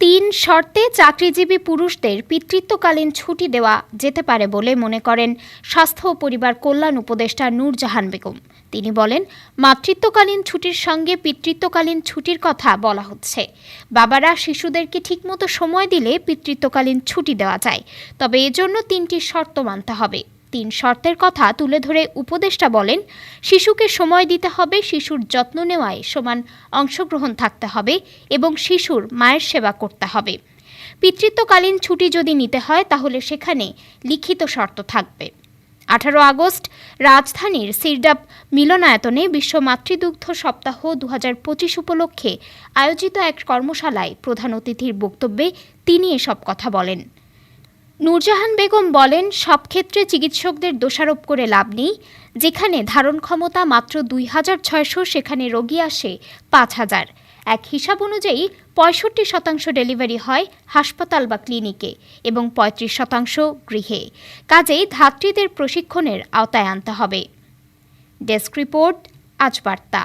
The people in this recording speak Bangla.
তিন শর্তে চাকরিজীবী পুরুষদের পিতৃত্বকালীন ছুটি দেওয়া যেতে পারে বলে মনে করেন স্বাস্থ্য ও পরিবার কল্যাণ উপদেষ্টা নূরজাহান বেগম। তিনি বলেন, মাতৃত্বকালীন ছুটির সঙ্গে পিতৃত্বকালীন ছুটির কথা বলা হচ্ছে। বাবারা শিশুদেরকে ঠিকমতো সময় দিলে পিতৃত্বকালীন ছুটি দেওয়া যায়। তবে এজন্য তিনটি শর্ত মানতে হবে। তিন শর্তের কথা তুলে ধরে উপদেষ্টা বলেন, শিশুকে সময় দিতে হবে, শিশুর যত্ন নেওয়ায় সমান অংশগ্রহণ থাকতে হবে এবং শিশুর মায়ের সেবা করতে হবে। পিতৃত্বকালীন ছুটি যদি নিতে হয়, তাহলে সেখানে লিখিত শর্ত থাকবে। আঠারো আগস্ট, রাজধানীর সিরডাপ মিলনায়তনে বিশ্ব মাতৃদুগ্ধ সপ্তাহ দু পঁচিশ উপলক্ষে আয়োজিত এক কর্মশালায় প্রধান অতিথির বক্তব্যে তিনি এসব কথা বলেন। নূরজাহান বেগম বলেন, সব ক্ষেত্রে চিকিৎসকদের দোষারোপ করে লাভ নেই। যেখানে ধারণ ক্ষমতা মাত্র দুই হাজার ছয়শো, সেখানে রোগী আসে পাঁচ হাজার। এক হিসাব অনুযায়ী, পঁয়ষট্টি শতাংশ ডেলিভারি হয় হাসপাতাল বা ক্লিনিকে এবং পঁয়ত্রিশ শতাংশ গৃহে। কাজেই ধাত্রীদের প্রশিক্ষণের আওতায় আনতে হবে। ডেস্ক রিপোর্ট, আজ বার্তা।